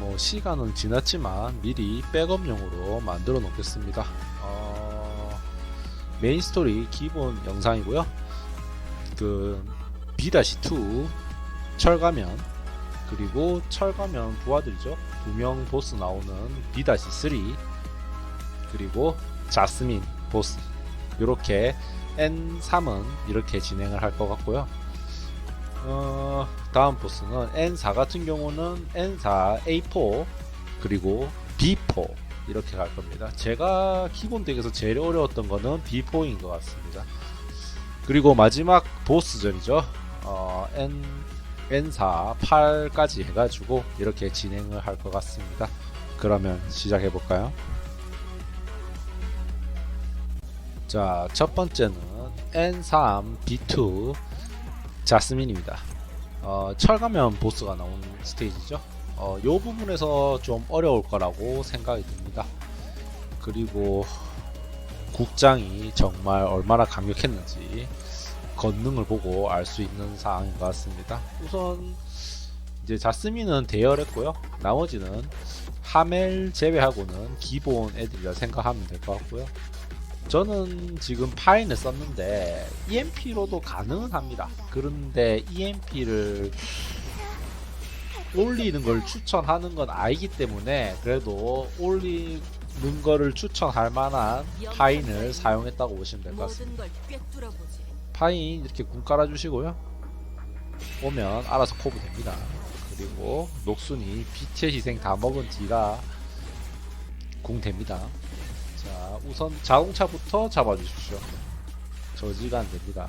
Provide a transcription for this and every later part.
뭐 시간은 지났지만 미리 백업용으로 만들어 놓겠습니다. 어, 메인 스토리 기본 영상이고요. 그 B-2 철가면 그리고 철가면 부하들이죠. 두 명 보스 나오는 B-3 그리고 자스민 보스 이렇게 N3은 이렇게 진행을 할 것 같고요. 어, 다음 보스는 N4 같은 경우는 N4 A4 그리고 B4 이렇게 갈 겁니다. 제가 기본 덱에서 제일 어려웠던 거는 B4인 것 같습니다. 그리고 마지막 보스전이죠. 어, N N4 8까지 해가지고 이렇게 진행을 할 것 같습니다. 그러면 시작해 볼까요? 자, 첫 번째는 N3 B2 자스민입니다. 어, 철가면 보스가 나온 스테이지죠. 어, 요 부분에서 좀 어려울 거라고 생각이 듭니다. 그리고 국장이 정말 얼마나 강력했는지 건능을 보고 알 수 있는 상황인 것 같습니다. 우선 이제 자스민은 대열했고요. 나머지는 하멜 제외하고는 기본 애들이라 생각하면 될 것 같고요. 저는 지금 파인을 썼는데 EMP로도 가능은 합니다. 그런데 EMP를 올리는 걸 추천하는 건 아니기 때문에 그래도 올리는 거를 추천할 만한 파인을 사용했다고 보시면 될 것 같습니다. 파인 이렇게 궁 깔아주시고요. 오면 알아서 코브 됩니다. 그리고 녹순이 빛의 희생 다 먹은 뒤라 궁 됩니다. 자, 우선 자동차부터 잡아주십시오. 저지가 안 됩니다.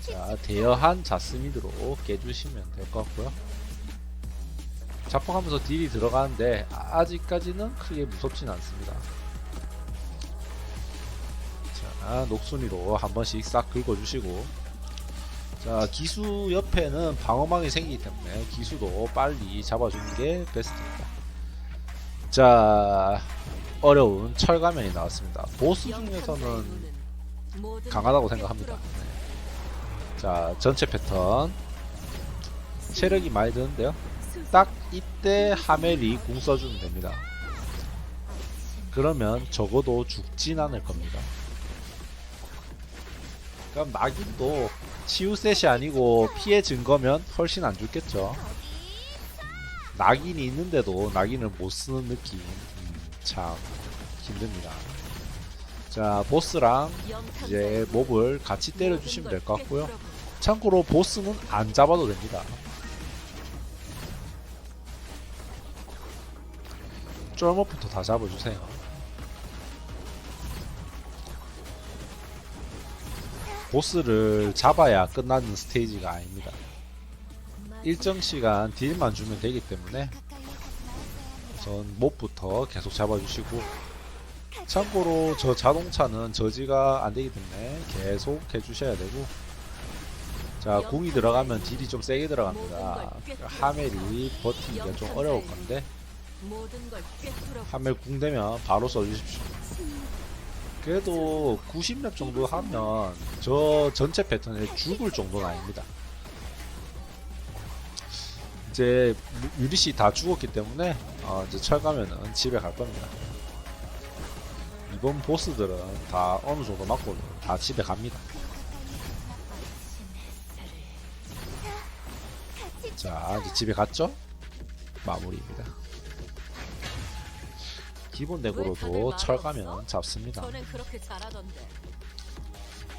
자, 대여한 자스민으로 깨주시면 될 것 같고요. 자폭하면서 딜이 들어가는데 아직까지는 크게 무섭진 않습니다. 자, 녹순이로 한 번씩 싹 긁어주시고 자, 기수 옆에는 방어망이 생기기 때문에 기수도 빨리 잡아주는 게 베스트입니다. 자, 어려운 철가면이 나왔습니다. 보스 중에서는 강하다고 생각합니다. 네. 자, 전체 패턴. 체력이 많이 드는데요. 딱 이때 하멜이 궁 써주면 됩니다. 그러면 적어도 죽진 않을 겁니다. 그럼 낙인도 치유셋이 아니고 피해 증거면 훨씬 안 죽겠죠. 낙인이 있는데도 낙인을 못 쓰는 느낌. 음, 참 힘듭니다. 자, 보스랑 이제 몹을 같이 때려주시면 될 것 같고요. 참고로 보스는 안 잡아도 됩니다. 쫄몹부터 다 잡아주세요. 보스를 잡아야 끝나는 스테이지가 아닙니다. 일정 시간 딜만 주면 되기 때문에 우선 몹부터 계속 잡아주시고 참고로 저 자동차는 저지가 안되기 때문에 계속 해주셔야 되고 자 궁이 들어가면 딜이 좀 세게 들어갑니다 하멜이 버티기가 좀 어려울 건데. 하멜 궁 되면 바로 써주십시오 그래도 90렙 정도 하면 저 전체 패턴에 죽을 정도는 아닙니다 이제 유- 유리씨 다 죽었기 때문에 어, 이제 철가면은 집에 갈 겁니다. 이번 보스들은 다 어느 정도 맞고 다 집에 갑니다. 자 이제 집에 갔죠? 마무리입니다. 기본 덱으로도 철가면 잡습니다.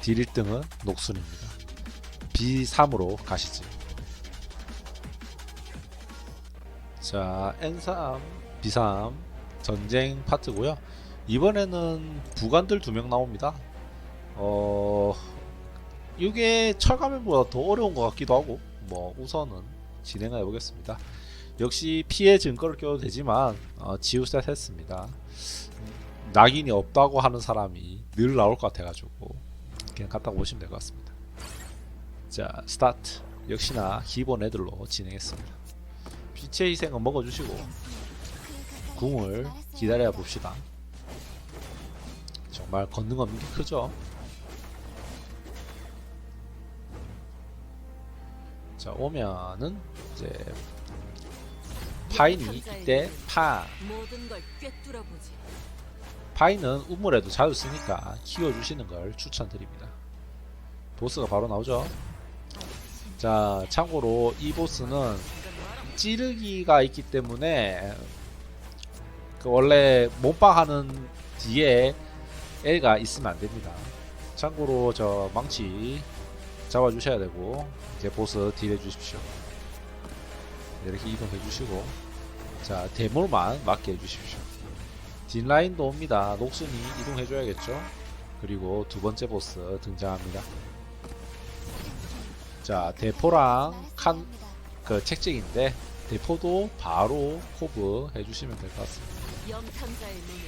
딜 1등은 녹순입니다. B3으로 가시죠. 자, N3, B3 전쟁 파트고요. 이번에는 부관들 두 명 나옵니다. 어, 이게 철가면보다 더 어려운 것 같기도 하고, 뭐 우선은 진행해 보겠습니다. 역시 피해 증거를 껴도 되지만 어, 지우셋 했습니다. 낙인이 없다고 하는 사람이 늘 나올 것 같아가지고 그냥 갖다 보시면 될 것 같습니다. 자, 스타트. 역시나 기본 애들로 진행했습니다. 빛의 희생은 먹어주시고 궁을 기다려 봅시다. 정말 걷는 없는 게 크죠. 자 오면은 이제 파인이 이때 파. 파이는 우물에도 자주 쓰니까 키워주시는 걸 추천드립니다. 보스가 바로 나오죠. 자, 참고로 이 보스는 찌르기가 있기 때문에 그 원래 몸빵하는 뒤에 L가 있으면 안 됩니다. 참고로 저 망치 잡아주셔야 되고 이제 보스 딜 해 주십시오. 이렇게 이동해 주시고 자 대물만 맞게 해주십시오. 뒷라인도 옵니다. 녹순이 이동해 줘야겠죠. 그리고 두 번째 보스 등장합니다. 자 대포랑 칸 그 책찍인데 대포도 바로 코브 해주시면 될 것 같습니다.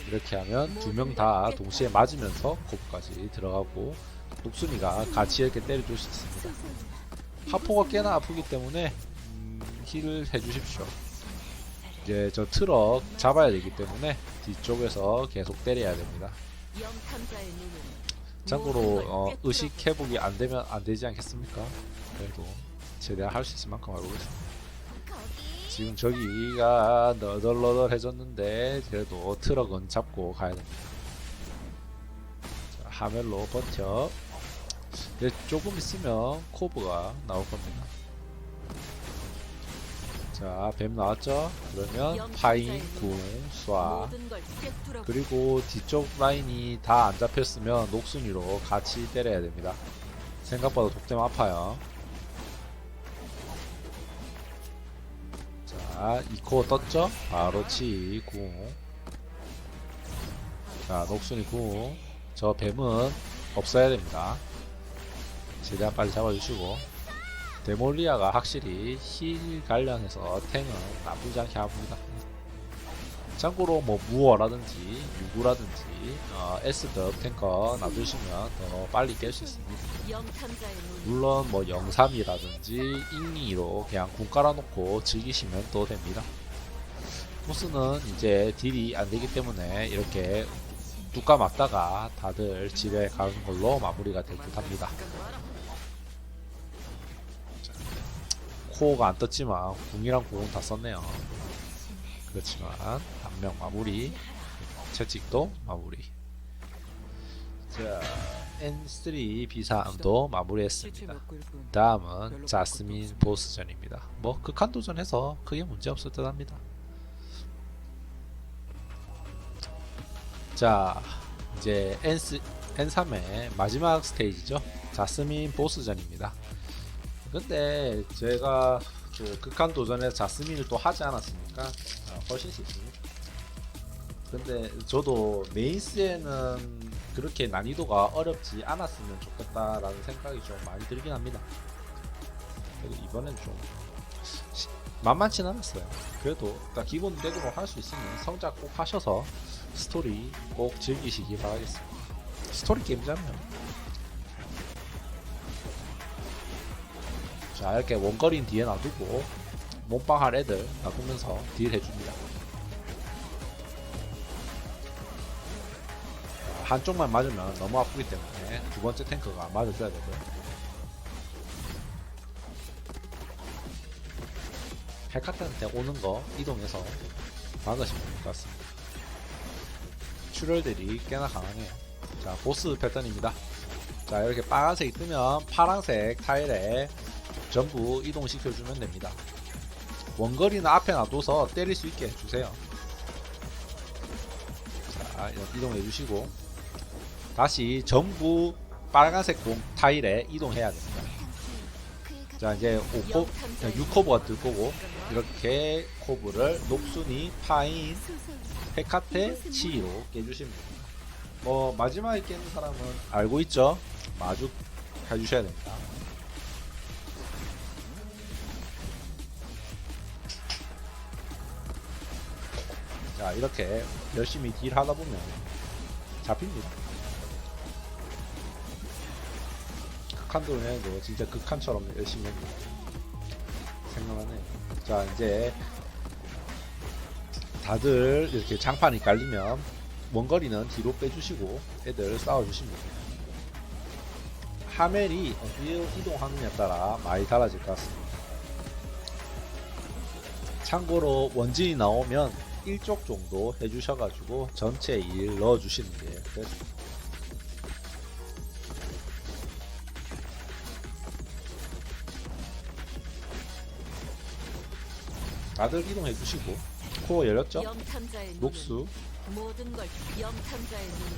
이렇게 하면 두 명 다 동시에 맞으면서 코브까지 들어가고 녹순이가 같이 이렇게 때려줄 수 있습니다. 하포가 꽤나 아프기 때문에 음, 힐을 해주십시오. 이제 저 트럭 잡아야 되기 때문에 뒤쪽에서 계속 때려야 됩니다. 참고로 어, 의식 회복이 안 되면 안 되지 않겠습니까? 그래도 최대한 할 수 있을 만큼 해보겠습니다. 지금 저기가 너덜너덜해졌는데 그래도 트럭은 잡고 가야 됩니다. 자, 하멜로 버텨. 이제 조금 있으면 코브가 나올 겁니다. 자, 뱀 나왔죠? 그러면 파인, 궁, 쏴. 그리고 뒤쪽 라인이 다 안 잡혔으면 녹순이로 같이 때려야 됩니다. 생각보다 독점 아파요. 자, 2코어 떴죠? 바로 치, 궁. 자, 녹순이 궁. 저 뱀은 없어야 됩니다. 최대한 빨리 잡아주시고. 데몰리아가 확실히 힐 관련해서 탱은 나쁘지 않게 합니다. 참고로 뭐 무어라든지 유구라든지 어, S급 탱커 놔두시면 더 빨리 깰 수 있습니다. 물론 뭐 영삼이라든지 잉이로 그냥 궁 깔아놓고 즐기시면 또 됩니다. 보스는 이제 딜이 안 되기 때문에 이렇게 뚜까 맞다가 다들 집에 가는 걸로 마무리가 될 듯 합니다. 자, 코어가 안 떴지만 궁이랑 궁은 다 썼네요. 그렇지만 한명 마무리. 채찍도 마무리. 자 N3 B3도 마무리했습니다. 다음은 자스민 보스전입니다. 뭐 극한 도전해서 크게 문제 없을 듯 합니다. 자 이제 N N3의 마지막 스테이지죠. 자스민 보스전입니다. 근데 제가 그 극한 도전에 자스민을 또 하지 않았습니까? 아, 훨씬 쉽습니다. 근데 저도 메이스에는 그렇게 난이도가 어렵지 않았으면 좋겠다라는 생각이 좀 많이 들긴 합니다. 그래도 이번엔 좀 시- 만만치 않았어요. 그래도 딱 기본 덱으로 할 수 있으면 성작 꼭 하셔서 스토리 꼭 즐기시기 바라겠습니다. 스토리 게임이잖아요. 자 이렇게 원거리는 뒤에 놔두고 몸빵할 애들 놔두면서 딜 해줍니다 한쪽만 맞으면 너무 아프기 때문에 두 번째 탱크가 맞아줘야 되고요. 헬카트한테 오는 거 이동해서 막으시면 될 것 같습니다. 출혈들이 꽤나 강하네요. 자 보스 패턴입니다. 자 이렇게 빨간색이 뜨면 파란색 타일에 전부 이동시켜주면 됩니다. 원거리는 앞에 놔둬서 때릴 수 있게 해주세요. 자, 이렇게 이동해 주시고 다시 전부 빨간색 공 타일에 이동해야 됩니다. 자, 이제 5코, 6코브가 뜰 거고 이렇게 코브를 녹순이, 파인, 헤카테, 치로 깨주시면 됩니다. 뭐 마지막에 깨는 사람은 알고 있죠? 마주 해주셔야 됩니다. 자 이렇게 열심히 딜 하다 보면 잡힙니다 극한 도전에도 진짜 극한처럼 열심히 합니다 생각나네. 자 이제 다들 이렇게 장판이 깔리면 원거리는 뒤로 빼주시고 애들 싸워주십니다 하멜이 어디로 이동하느냐에 따라 많이 달라질 것 같습니다. 참고로 원진이 나오면 1쪽 정도 해주셔가지고 전체 일 넣어주시는 게 됐습니 다. 다들 이동해 주시고 코어 열렸죠? 녹수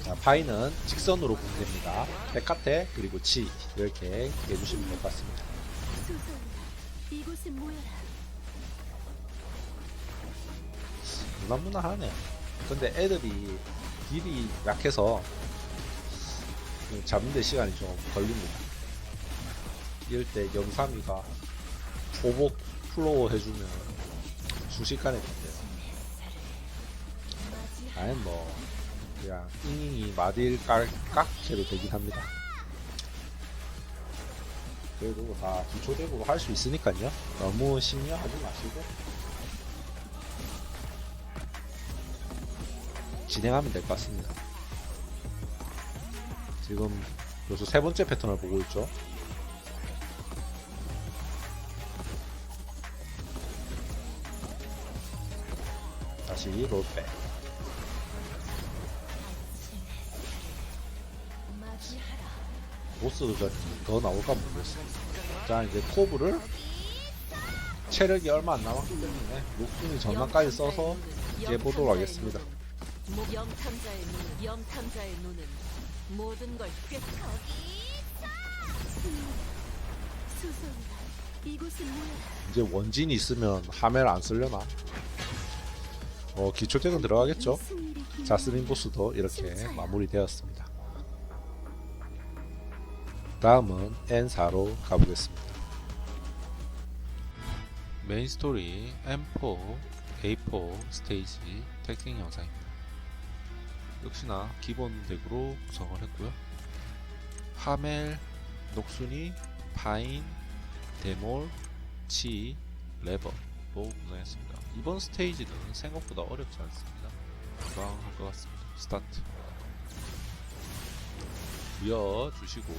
자, 파이는 직선으로 분됩니다. 백카테 그리고 치 이렇게 해주시면 될 것 같습니다. 무난무난하네. 근데 애들이 딜이 약해서 잡는데 시간이 좀 걸립니다. 이럴 때 영삼이가 오복 플로우 해주면 순식간에 된대요. 아니 뭐 그냥 잉잉이 마딜 깔 깍해도 되긴 합니다. 그래도 다 기초적으로 할 수 있으니까요. 너무 심려하지 마시고 진행하면 될 것 같습니다. 지금 요소 세 번째 패턴을 보고 있죠. 다시 롤백. 보스도 저- 더 나올까 모르겠어요. 자, 이제 코브를 체력이 얼마 안 남았기 때문에 목숨이 전망까지 써서 이제 보도록 하겠습니다. 모- 영탐자의 눈은 영탐자의 눈은 모든 걸 꿰. 수성이다. 이곳은 모여라. 이제 원진이 있으면 하멜 안 쓰려나? 어, 기초덱은 들어가겠죠? 자스민 보스도 이렇게 마무리되었습니다. 다음은 N4로 가보겠습니다. 메인 스토리 M4, A4 스테이지 택팅 영상입니다. 역시나 기본 덱으로 구성을 했고요. 하멜, 녹순이, 파인, 데몰, 치, 레버로 구성했습니다. 이번 스테이지는 생각보다 어렵지 않습니다. 건강할 것 같습니다. 스타트. 이어주시고,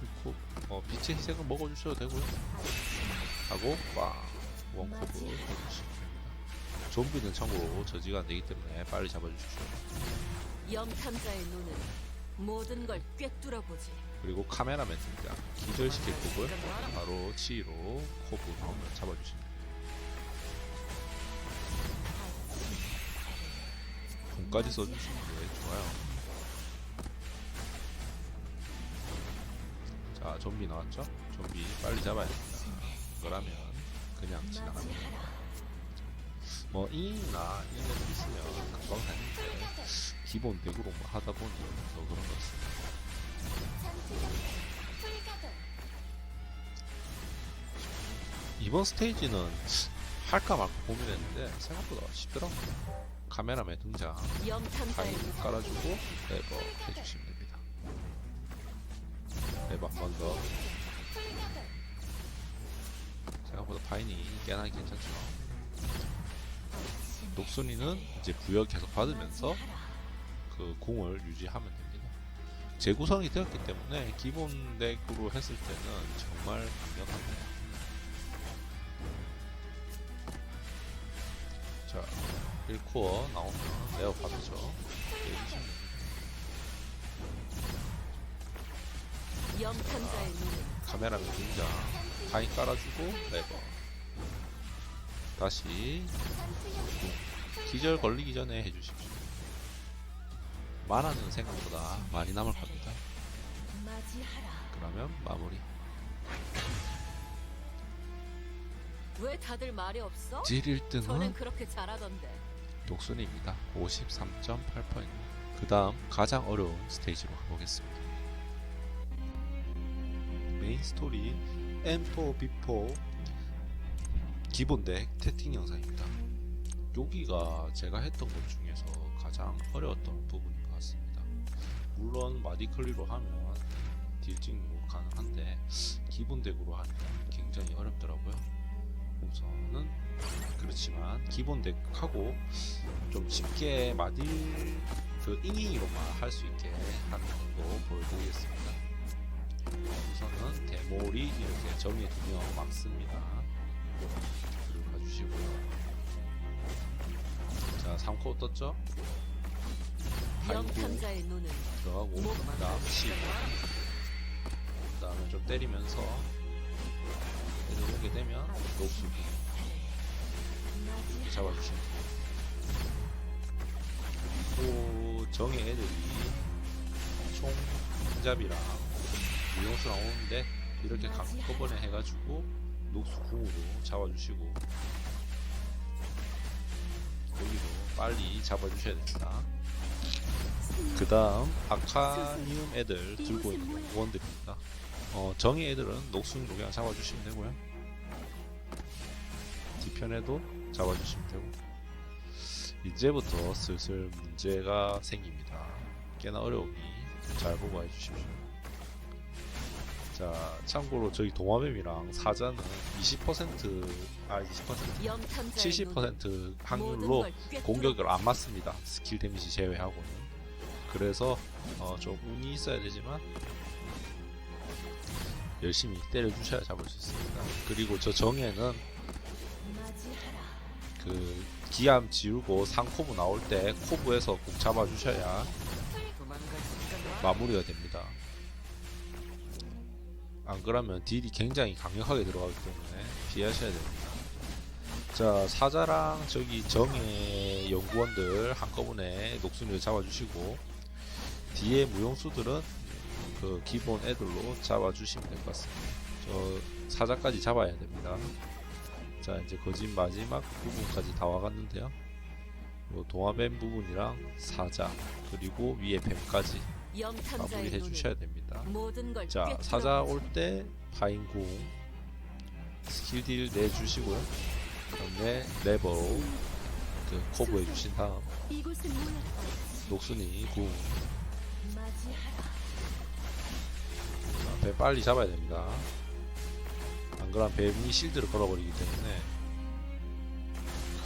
그리고 어, 빛의 희생은 먹어주셔도 되고요. 하고 빵 원코브 해주시면 됩니다. 좀비는 참고로 저지가 안 되기 때문에 빨리 잡아주십시오. 영탐자의 눈은 모든 걸 꿰뚫어 보지. 그리고 카메라맨 등장 기절시킬 곡을 바로 치로 코브 나오면 잡아주십니다. 공까지 써주시는 게 좋아요. 자, 좀비 나왔죠? 좀비 빨리 잡아야 됩니다. 그러면 그냥 지나갑니다. 뭐 이나 거 있으면 금방 하는데 기본 덱으로 뭐 하다 보니 더 그런 것 같습니다. 이번 스테이지는 할까 말까 고민했는데 생각보다 쉽더라고요. 카메라맨 등장, 눈. 깔아주고 레버 해주시면 됩니다. 레버 한 번 더. 생각보다 파인이 꽤나 괜찮죠. 녹순이는 이제 부여 계속 받으면서 그 공을 유지하면 됩니다. 재구성이 되었기 때문에 기본 덱으로 했을 때는 정말 강력합니다. 자, 1코어 나오면. 영탐자의 눈은 카메라맨 등장 파인 깔아주고 레버. 다시. 기절 걸리기 전에 해주십시오 만화는 생각보다 많이 남을 겁니다. 그러면 마무리 왜 다들 말이 없어? 질 전엔 1등은 그렇게 잘하던데. 녹순입니다 53.8%. 그 다음 가장 어려운 스테이지로 가보겠습니다. 메인 스토리 M4, B4 기본 덱 태팅 영상입니다. 여기가 제가 했던 것 중에서 가장 어려웠던 같습니다. 물론 마디클리로 하면 딜찍도 뭐 가능한데 기본 덱으로 하면 굉장히 어렵더라고요. 우선은 그렇지만 기본 덱하고 좀 쉽게 마딜 그 잉잉이로만 할 수 있게 하는 것도 보여드리겠습니다. 우선은 대몰이 이렇게 정해두며 막습니다. 그리고 가주시고요. 자, 3코 떴죠? 영탐자의 눈은 들어가고 그다음 시 그다음에 좀 때리면서 애들 오게 되면 녹수기 잡아주시면. 또 정의 애들이 총 혼잡이랑 무용수랑 오는데 이렇게 한꺼번에 해가지고 녹수 궁으로 잡아주시고 여기도 빨리 잡아주셔야 됩니다. 그 다음 아카니움 애들 들고 있는 원들입니다. 어, 정의 애들은 녹순으로 그냥 잡아주시면 되고요. 뒤편에도 잡아주시면 되고 이제부터 슬슬 문제가 생깁니다. 꽤나 어려우니 잘 보고 해주십시오. 자, 참고로 저희 동화뱀이랑 사자는 20%, 아 20%, 영탐자의 70% 확률로 공격을 안 맞습니다. 스킬 데미지 제외하고는. 그래서 어, 좀 운이 있어야 되지만 열심히 때려주셔야 잡을 수 있습니다. 그리고 저 맞이하라. 그 기암 지우고 상코브 나올 때 코브에서 꼭 잡아주셔야 마무리가 됩니다. 안 그러면 딜이 굉장히 강력하게 들어가기 때문에 피하셔야 됩니다. 자 사자랑 저기 정의 연구원들 한꺼번에 녹순이를 잡아주시고 뒤에 무용수들은 그 기본 애들로 잡아주시면 될 것 같습니다. 저 사자까지 잡아야 됩니다. 자 이제 거짓 마지막 부분까지 다 와갔는데요. 요 동화뱀 부분이랑 사자 그리고 위에 뱀까지 마무리해 주셔야 됩니다. 자 사자. 올 때 파인궁 스킬 딜 내주시고요. 그다음에 레버로 그 코브 해 주신 다음. 녹순이 궁 자, 뱀 빨리 잡아야 됩니다. 안 그러면 뱀이 실드를 걸어버리기 때문에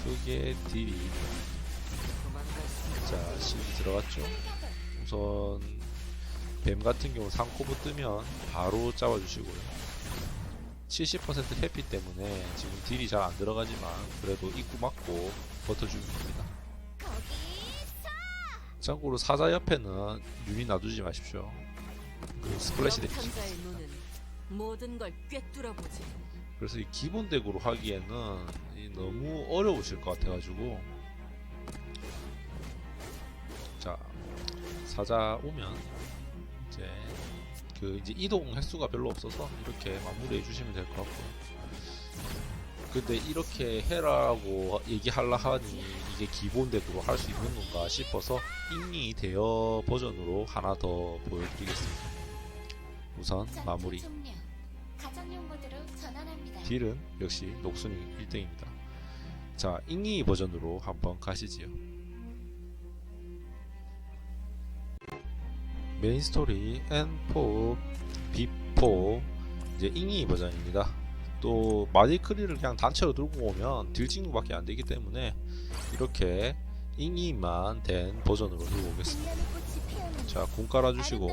크게 딜이 자 실드 들어갔죠. 우선 뱀 같은 경우 상코브 뜨면 바로 잡아주시고요. 70% 회피 때문에 지금 딜이 잘 안 들어가지만 그래도 입구 막고 버텨주면 됩니다. 참고로 사자 옆에는 유닛 놔두지 마십시오. 그 스플래시 데미지. 모든 걸 꿰뚫어 보지. 그래서 이 기본 덱으로 하기에는 이 너무 어려우실 것 같아가지고 자 사자 오면 이제 그 이제 이동 횟수가 별로 없어서 이렇게 마무리해 주시면 될 것 같고요. 근데 이렇게 해라고 얘기하려 하니 이게 기본 덱으로 할 수 있는 건가 싶어서 인리 대여 버전으로 하나 더 보여드리겠습니다. 우선 마무리. 딜은 역시 녹순이 1등입니다. 자, 잉이 버전으로 한번 가시지요. 메인 스토리 N4, B4 이제 잉이 버전입니다. 또 마디크리를 그냥 단체로 들고 오면 딜 찍는밖에 안 되기 때문에 이렇게 잉이만 된 버전으로 들고 오겠습니다. 자, 궁 깔아주시고.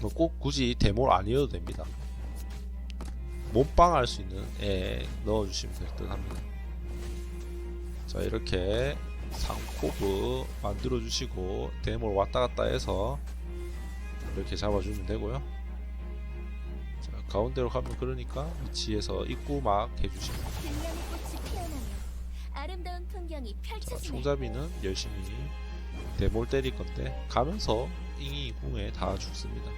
뭐 꼭 굳이 데모를 아니어도 됩니다. 몸빵 할 수 있는 애 넣어주시면 될 듯 합니다. 자 이렇게 상코브 만들어 주시고 데모를 왔다 갔다 해서 이렇게 잡아주면 되고요. 자 가운데로 가면 그러니까 위치에서 입구 막 해주시면 자. 총잡이는 열심히 데모를 때릴 건데 가면서 잉이 궁에 다 죽습니다.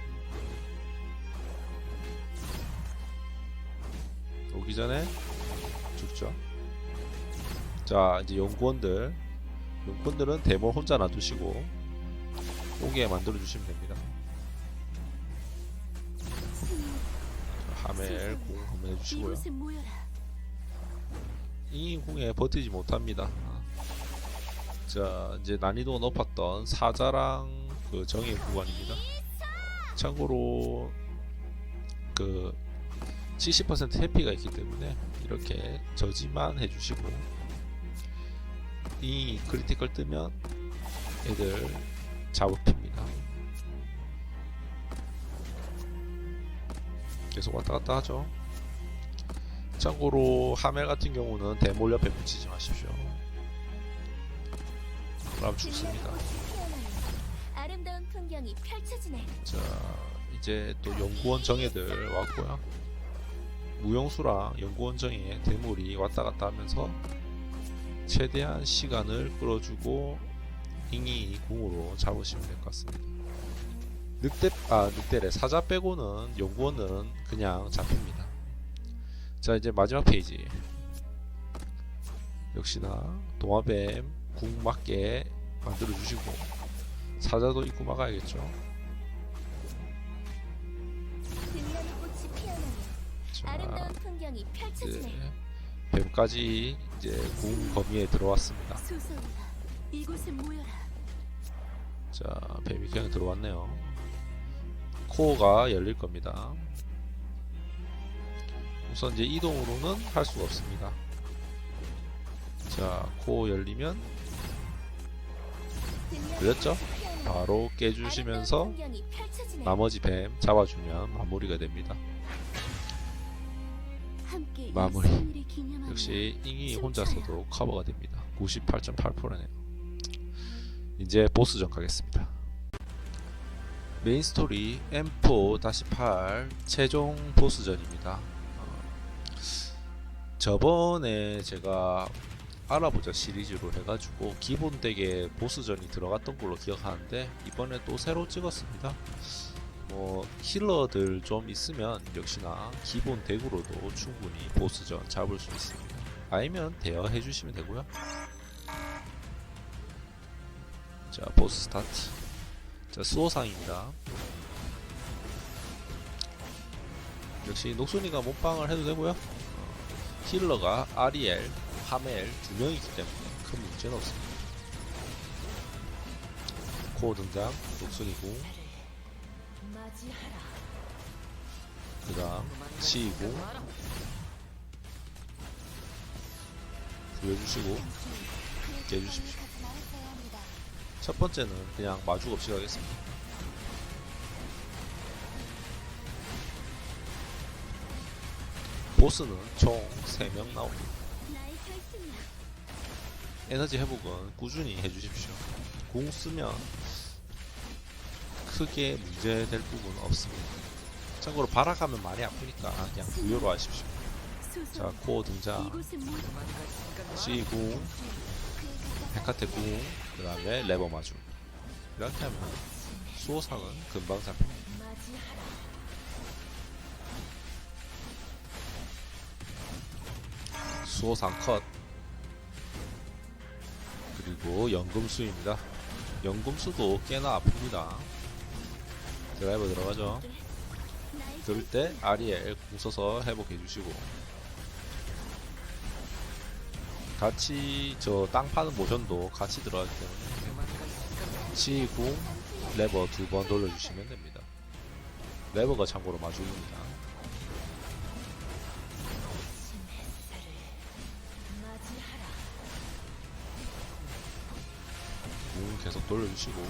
오기 전에 죽죠. 자 이제 연구원들 연구원들은 데모 혼자 놔두시고 오게 만들어 주시면 됩니다. 하멜 공 한번 해주시고요. 이 궁에 버티지 못합니다. 자 이제 난이도 높았던 사자랑 그 정의 구간입니다. 참고로 그 70% 해피가 있기 때문에 이렇게 저지만 해주시고 이 크리티컬 뜨면 애들 잡읍힙니다. 계속 왔다 갔다 하죠. 참고로 하멜 같은 경우는 대몰 옆에 붙이지 마십시오. 그럼 죽습니다. 아름다운 풍경이 펼쳐지네. 자 이제 또 연구원 정예들 왔고요. 무용수랑 연구원 정예 대물이 왔다 갔다 하면서 최대한 시간을 끌어주고 잉이 궁으로 잡으시면 될 것 같습니다. 늑대 아 늑대래 사자 빼고는 연구원은 그냥 잡힙니다. 자 이제 마지막 페이지 역시나 동화뱀 궁 맞게 만들어 주시고 사자도 입고 막아야겠죠. 자. 이제 뱀까지 이제 궁 범위에 들어왔습니다. 자, 뱀이 그냥 들어왔네요. 코어가 열릴 겁니다. 우선 이제 이동으로는 할 수가 없습니다. 자, 코어 열리면 피어나요. 바로 깨주시면서. 나머지 뱀 잡아주면 마무리가 됩니다. 마무리. 역시 잉이 혼자서도 커버가 됩니다. 98.8%네요. 이제 보스전 가겠습니다. 메인 스토리 M4-8 최종 보스전입니다. 어, 저번에 제가 알아보자 시리즈로 해가지고 기본 덱에 보스전이 들어갔던 걸로 기억하는데 이번에 또 새로 찍었습니다. 뭐 힐러들 좀 있으면 역시나 기본 덱으로도 충분히 보스전 잡을 수 있습니다. 아니면 대여해 주시면 되고요. 자 보스 스타트. 자 수호상입니다. 역시 녹순이가 몸빵을 해도 되고요. 어, 힐러가 아리엘, 하멜 두 명이기 때문에 큰 문제는 없습니다. 코어 등장, 녹순이고 맞이하라. 그다음 시이고 보여주시고 깨주십시오. 첫 번째는 그냥 마주 없이 가겠습니다. 보스는 총 3명 나옵니다. 에너지 회복은 꾸준히 해주십시오. 궁 쓰면 크게 문제될 부분은 없습니다. 참고로 발악하면 많이 아프니까 그냥 무효로 하십시오. 자, 코어 등장. C궁, 백화태 궁, 그 다음에 레버 마주. 이렇게 하면 수호상은 금방 잡힙니다. 수호상 컷. 그리고 연금수입니다. 연금수도 꽤나 아픕니다. 드라이버 들어가죠. 그럴 때 아리엘 궁 써서 회복해 주시고 같이 저 땅 파는 모션도 같이 들어가기 때문에 C궁 레버 두 번 돌려주시면 됩니다. 레버가 참고로. 맞이하라. 궁 계속 돌려주시고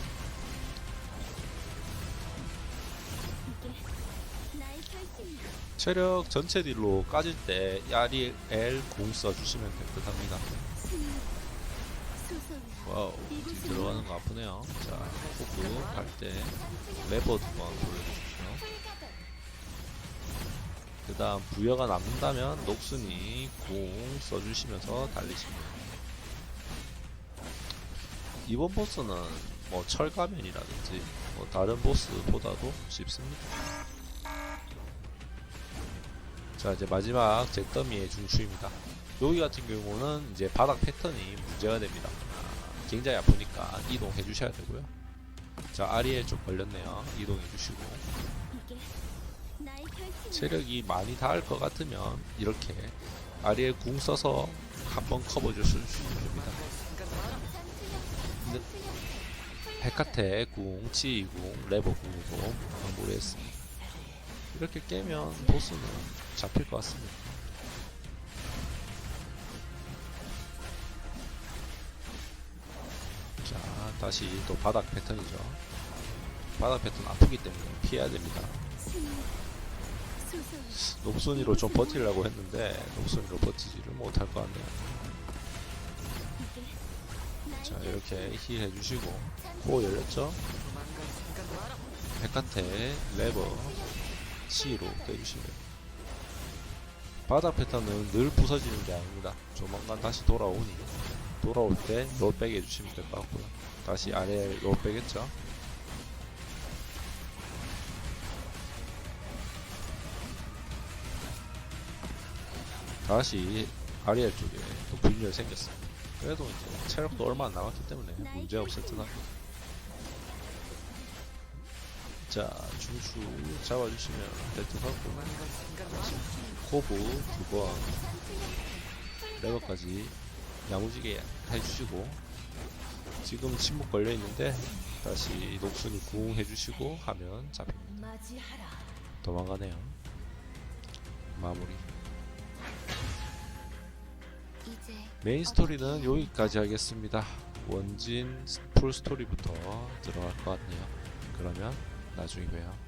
체력 전체 딜로 까질 때 아리엘 궁 써주시면 될 듯 합니다. 와우 딜 들어가는 거 아프네요. 자 호구 갈때 레버 두번 돌려주십시오. 그 다음 부여가 남는다면 녹순이 공 써주시면서 달리시면 됩니다. 이번 보스는 뭐 철가면이라든지 뭐 다른 보스보다도 쉽습니다. 자 이제 마지막 잿더미의 중추입니다. 여기 같은 경우는 이제 바닥 패턴이 문제가 됩니다. 아, 굉장히 아프니까 이동해 주셔야 되고요. 자 아리에 좀 걸렸네요. 이동해 주시고. 체력이 많이 닿을 것 같으면 이렇게 아리에 궁 써서 한 번 커버 주시면 됩니다. 백화태 궁, 치이 궁, 레버 궁으로 마무리했습니다. 이렇게 깨면 보스는 잡힐 것 같습니다. 자, 다시 또 바닥 패턴이죠. 바닥 패턴 아프기 때문에 피해야 됩니다. 녹순이로 좀 버티려고 했는데 녹순이로 버티지를 못할 것 같네요. 자 이렇게 힐 해주시고 코 열렸죠? 백한테 레버 C로 떼주시면 바닥 패턴은 늘 부서지는 게 아닙니다. 조만간 다시 돌아오니 돌아올 때 롤백 해주시면 될 것 같고요. 다시 아래 롤백 했죠? 다시 아리엘 쪽에 또 불멸 생겼어요. 그래도 이제 체력도 얼마 안 남았기 때문에 문제 없을 듯 합니다. 자, 중수 잡아주시면 될 듯 하고 코브 두번 레버까지 야무지게 해주시고 지금 침묵 걸려 있는데 다시 녹순이 궁 해주시고 하면 잡힙니다. 도망가네요. 마무리. 메인 스토리는 여기까지 하겠습니다. 원진 풀 스토리부터 들어갈 것 같네요. 그러면 나중에 봬요.